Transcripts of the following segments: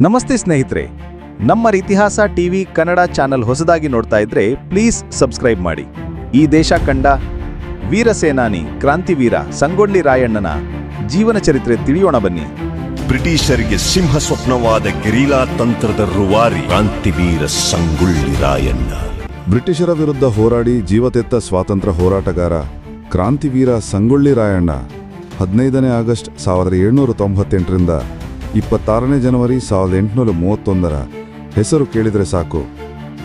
ನಮಸ್ತೆ ಸ್ನೇಹಿತರೆ ನಮ್ಮ ಇತಿಹಾಸ ಟಿವಿ ಕನ್ನಡ ಚಾನೆಲ್ ಹೊಸದಾಗಿ ನೋಡ್ತಾ ಇದ್ರೆ ಪ್ಲೀಸ್ ಸಬ್ಸ್ಕ್ರೈಬ್ ಮಾಡಿ. ಈ ದೇಶ ಕಂಡ ವೀರ ಸೇನಾನಿ ಕ್ರಾಂತಿವೀರ ಸಂಗೊಳ್ಳಿ ರಾಯಣ್ಣನ ಜೀವನ ಚರಿತ್ರೆ ತಿಳಿಯೋಣ ಬನ್ನಿ. ಬ್ರಿಟಿಷರಿಗೆ ಸಿಂಹ ಸ್ವಪ್ನವಾದ ಗೆರಿಲಾ ತಂತ್ರದ ರುವಾರಿ ಕ್ರಾಂತಿವೀರ ಸಂಗೊಳ್ಳಿ ರಾಯಣ್ಣ. ಬ್ರಿಟಿಷರ ವಿರುದ್ಧ ಹೋರಾಡಿ ಜೀವತೆತ್ತ ಸ್ವಾತಂತ್ರ್ಯ ಹೋರಾಟಗಾರ ಕ್ರಾಂತಿವೀರ ಸಂಗೊಳ್ಳಿ ರಾಯಣ್ಣ ಹದಿನೈದನೇ ಆಗಸ್ಟ್ ಸಾವಿರದ ಏಳ್ನೂರ ತೊಂಬತ್ತೆಂಟರಿಂದ ಇಪ್ಪತ್ತಾರನೇ ಜನವರಿ ಸಾವಿರದ ಎಂಟುನೂರ ಮೂವತ್ತೊಂದರ ಹೆಸರು ಕೇಳಿದರೆ ಸಾಕು.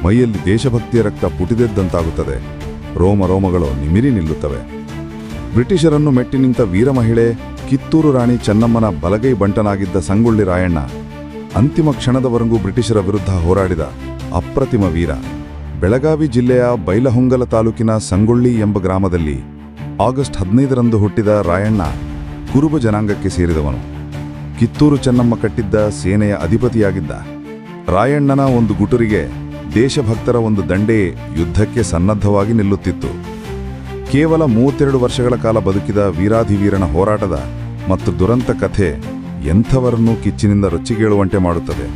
ಮೈಯಲ್ಲಿ ದೇಶಭಕ್ತಿಯ ರಕ್ತ ಪುಟಿದೆದ್ದಂತಾಗುತ್ತದೆ. ರೋಮ ರೋಮಗಳು ನಿಮಿರಿ ನಿಲ್ಲುತ್ತವೆ. ಬ್ರಿಟಿಷರನ್ನು ಮೆಟ್ಟಿ ನಿಂತ ವೀರ ಮಹಿಳೆ, ಕಿತ್ತೂರು ರಾಣಿ ಚೆನ್ನಮ್ಮನ ಬಲಗೈ ಬಂಟನಾಗಿದ್ದ ಸಂಗೊಳ್ಳಿ ರಾಯಣ್ಣ, ಅಂತಿಮ ಕ್ಷಣದವರೆಗೂ ಬ್ರಿಟಿಷರ ವಿರುದ್ಧ ಹೋರಾಡಿದ ಅಪ್ರತಿಮ ವೀರ. ಬೆಳಗಾವಿ ಜಿಲ್ಲೆಯ ಬೈಲಹೊಂಗಲ ತಾಲೂಕಿನ ಸಂಗೊಳ್ಳಿ ಎಂಬ ಗ್ರಾಮದಲ್ಲಿ ಆಗಸ್ಟ್ ಹದಿನೈದರಂದು ಹುಟ್ಟಿದ ರಾಯಣ್ಣ ಕುರುಬ ಜನಾಂಗಕ್ಕೆ ಸೇರಿದವನು. ಕಿತ್ತೂರು ಚೆನ್ನಮ್ಮ ಕಟ್ಟಿದ್ದ ಸೇನೆಯ ಅಧಿಪತಿಯಾಗಿದ್ದ ರಾಯಣ್ಣನ ಒಂದು ಗುಟುರಿಗೆ ದೇಶಭಕ್ತರ ಒಂದು ದಂಡೆ ಯುದ್ಧಕ್ಕೆ ಸನ್ನದ್ಧವಾಗಿ ನಿಲ್ಲುತ್ತಿತ್ತು. ಕೇವಲ ಮೂವತ್ತೆರಡು ವರ್ಷಗಳ ಕಾಲ ಬದುಕಿದ ವೀರಾಧಿವೀರನ ಹೋರಾಟದ ಮತ್ತು ದುರಂತ ಕಥೆ ಎಂಥವರನ್ನೂ ಕಿಚ್ಚಿನಿಂದ ರೊಚ್ಚಿಗೇಳುವಂತೆ ಮಾಡುತ್ತದೆ.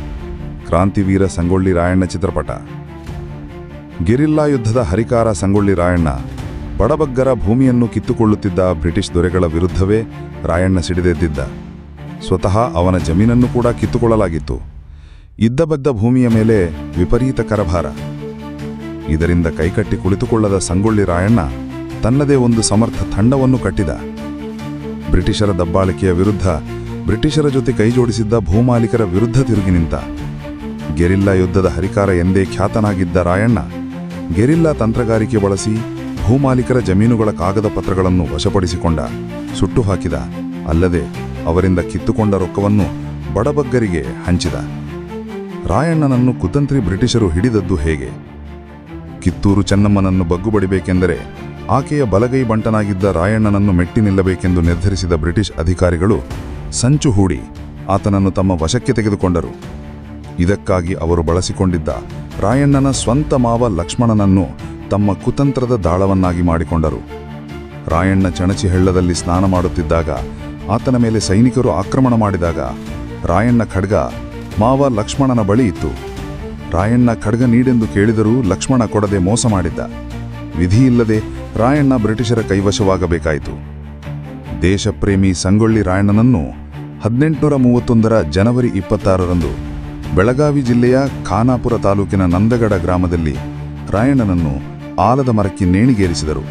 ಕ್ರಾಂತಿವೀರ ಸಂಗೊಳ್ಳಿ ರಾಯಣ್ಣ ಚಿತ್ರಪಟ. ಗೆರಿಲ್ಲಾ ಯುದ್ಧದ ಹರಿಕಾರ ಸಂಗೊಳ್ಳಿ ರಾಯಣ್ಣ ಬಡಬಗ್ಗರ ಭೂಮಿಯನ್ನು ಕಿತ್ತುಕೊಳ್ಳುತ್ತಿದ್ದ ಬ್ರಿಟಿಷ್ ದೊರೆಗಳ ವಿರುದ್ಧವೇ ರಾಯಣ್ಣ ಸಿಡಿದೆದ್ದಿದ್ದ. ಸ್ವತಃ ಅವನ ಜಮೀನನ್ನು ಕೂಡ ಕಿತ್ತುಕೊಳ್ಳಲಾಗಿತ್ತು. ಇದ್ದಬದ್ದ ಭೂಮಿಯ ಮೇಲೆ ವಿಪರೀತ ಕರಭಾರ. ಇದರಿಂದ ಕೈಕಟ್ಟಿ ಕುಳಿತುಕೊಳ್ಳದ ಸಂಗೊಳ್ಳಿ ರಾಯಣ್ಣ ತನ್ನದೇ ಒಂದು ಸಮರ್ಥ ತಂಡವನ್ನು ಕಟ್ಟಿದ. ಬ್ರಿಟಿಷರ ದಬ್ಬಾಳಿಕೆಯ ವಿರುದ್ಧ ಬ್ರಿಟಿಷರ ಜೊತೆ ಕೈಜೋಡಿಸಿದ್ದ ಭೂಮಾಲೀಕರ ವಿರುದ್ಧ ತಿರುಗಿ ನಿಂತ. ಗೆರಿಲ್ಲಾ ಯುದ್ಧದ ಹರಿಕಾರ ಎಂದೇ ಖ್ಯಾತನಾಗಿದ್ದ ರಾಯಣ್ಣ ಗೆರಿಲ್ಲಾ ತಂತ್ರಗಾರಿಕೆ ಬಳಸಿ ಭೂಮಾಲೀಕರ ಜಮೀನುಗಳ ಕಾಗದ ಪತ್ರಗಳನ್ನು ವಶಪಡಿಸಿಕೊಂಡ, ಸುಟ್ಟು ಹಾಕಿದ, ಅಲ್ಲದೆ ಅವರಿಂದ ಕಿತ್ತುಕೊಂಡ ರೊಕ್ಕವನ್ನು ಬಡಬಗ್ಗರಿಗೆ ಹಂಚಿದ. ರಾಯಣ್ಣನನ್ನು ಕುತಂತ್ರಿ ಬ್ರಿಟಿಷರು ಹಿಡಿದದ್ದು ಹೇಗೆ? ಕಿತ್ತೂರು ಚೆನ್ನಮ್ಮನನ್ನು ಬಗ್ಗುಬಡಿಬೇಕೆಂದರೆ ಆಕೆಯ ಬಲಗೈ ಬಂಟನಾಗಿದ್ದ ರಾಯಣ್ಣನನ್ನು ಮೆಟ್ಟಿ ನಿಲ್ಲಬೇಕೆಂದು ನಿರ್ಧರಿಸಿದ ಬ್ರಿಟಿಷ್ ಅಧಿಕಾರಿಗಳು ಸಂಚು ಹೂಡಿ ಆತನನ್ನು ತಮ್ಮ ವಶಕ್ಕೆ ತೆಗೆದುಕೊಂಡರು. ಇದಕ್ಕಾಗಿ ಅವರು ಬಳಸಿಕೊಂಡಿದ್ದ ರಾಯಣ್ಣನ ಸ್ವಂತ ಮಾವ ಲಕ್ಷ್ಮಣನನ್ನು ತಮ್ಮ ಕುತಂತ್ರದ ದಾಳವನ್ನಾಗಿ ಮಾಡಿಕೊಂಡರು. ರಾಯಣ್ಣ ಚಣಚಿ ಹಳ್ಳದಲ್ಲಿ ಸ್ನಾನ ಮಾಡುತ್ತಿದ್ದಾಗ ಆತನ ಮೇಲೆ ಸೈನಿಕರು ಆಕ್ರಮಣ ಮಾಡಿದಾಗ ರಾಯಣ್ಣ ಖಡ್ಗ, ಮಾವ ಲಕ್ಷ್ಮಣನ ಬಳಿ ಇತ್ತು. ರಾಯಣ್ಣ ಖಡ್ಗ ನೀಡೆಂದು ಕೇಳಿದರೂ ಲಕ್ಷ್ಮಣ ಕೊಡದೆ ಮೋಸ ಮಾಡಿದ್ದ. ವಿಧಿಯಿಲ್ಲದೆ ರಾಯಣ್ಣ ಬ್ರಿಟಿಷರ ಕೈವಶವಾಗಬೇಕಾಯಿತು. ದೇಶಪ್ರೇಮಿ ಸಂಗೊಳ್ಳಿ ರಾಯಣ್ಣನನ್ನು ಹದಿನೆಂಟುನೂರ ಮೂವತ್ತೊಂದರ ಜನವರಿ ಇಪ್ಪತ್ತಾರರಂದು ಬೆಳಗಾವಿ ಜಿಲ್ಲೆಯ ಖಾನಾಪುರ ತಾಲೂಕಿನ ನಂದಗಡ ಗ್ರಾಮದಲ್ಲಿ ರಾಯಣ್ಣನನ್ನು ಆಲದ ಮರಕ್ಕೆ ನೇಣಿಗೇರಿಸಿದರು.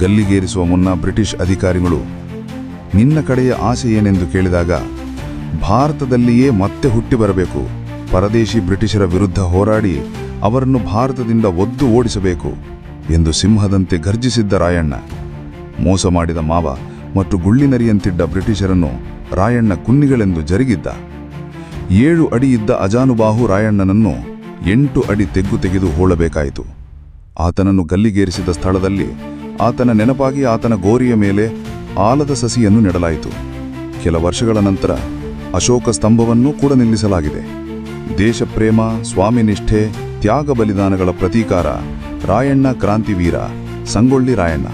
ಗಲ್ಲಿಗೇರಿಸುವ ಮುನ್ನ ಬ್ರಿಟಿಷ್ ಅಧಿಕಾರಿಗಳು ನಿನ್ನ ಕಡೆಯ ಆಸೆ ಏನೆಂದು ಕೇಳಿದಾಗ, ಭಾರತದಲ್ಲಿಯೇ ಮತ್ತೆ ಹುಟ್ಟಿ ಬರಬೇಕು. ಪರದೇಶಿ ಬ್ರಿಟಿಷರ ವಿರುದ್ಧ ಹೋರಾಡಿ ಅವರನ್ನು ಭಾರತದಿಂದ ಒದ್ದು ಓಡಿಸಬೇಕು ಎಂದು ಸಿಂಹದಂತೆ ಗರ್ಜಿಸಿದ್ದ ರಾಯಣ್ಣ. ಮೋಸ ಮಾಡಿದ ಮಾವ ಮತ್ತು ಗುಳ್ಳಿನರಿಯಂತಿದ್ದ ಬ್ರಿಟಿಷರನ್ನು ರಾಯಣ್ಣ ಕುನ್ನಿಗಳೆಂದು ಜರುಗಿದ್ದ. ಏಳು ಅಡಿ ಇದ್ದ ಅಜಾನುಬಾಹು ರಾಯಣ್ಣನನ್ನು ಎಂಟು ಅಡಿ ತೆಗ್ಗು ತೆಗೆದು ಹೋಳಬೇಕಾಯಿತು. ಆತನನ್ನು ಗಲ್ಲಿಗೇರಿಸಿದ ಸ್ಥಳದಲ್ಲಿ ಆತನ ನೆನಪಾಗಿ ಆತನ ಗೋರಿಯ ಮೇಲೆ ಆಲದ ಸಸಿಯನ್ನು ನೆಡಲಾಯಿತು. ಕೆಲ ವರ್ಷಗಳ ನಂತರ ಅಶೋಕ ಸ್ತಂಭವನ್ನೂ ಕೂಡ ನಿಲ್ಲಿಸಲಾಗಿದೆ. ದೇಶಪ್ರೇಮ, ಸ್ವಾಮಿನಿಷ್ಠೆ, ತ್ಯಾಗ ಬಲಿದಾನಗಳ ಪ್ರತೀಕಾರ ರಾಯಣ್ಣ ಕ್ರಾಂತಿವೀರ, ಸಂಗೊಳ್ಳಿ ರಾಯಣ್ಣ.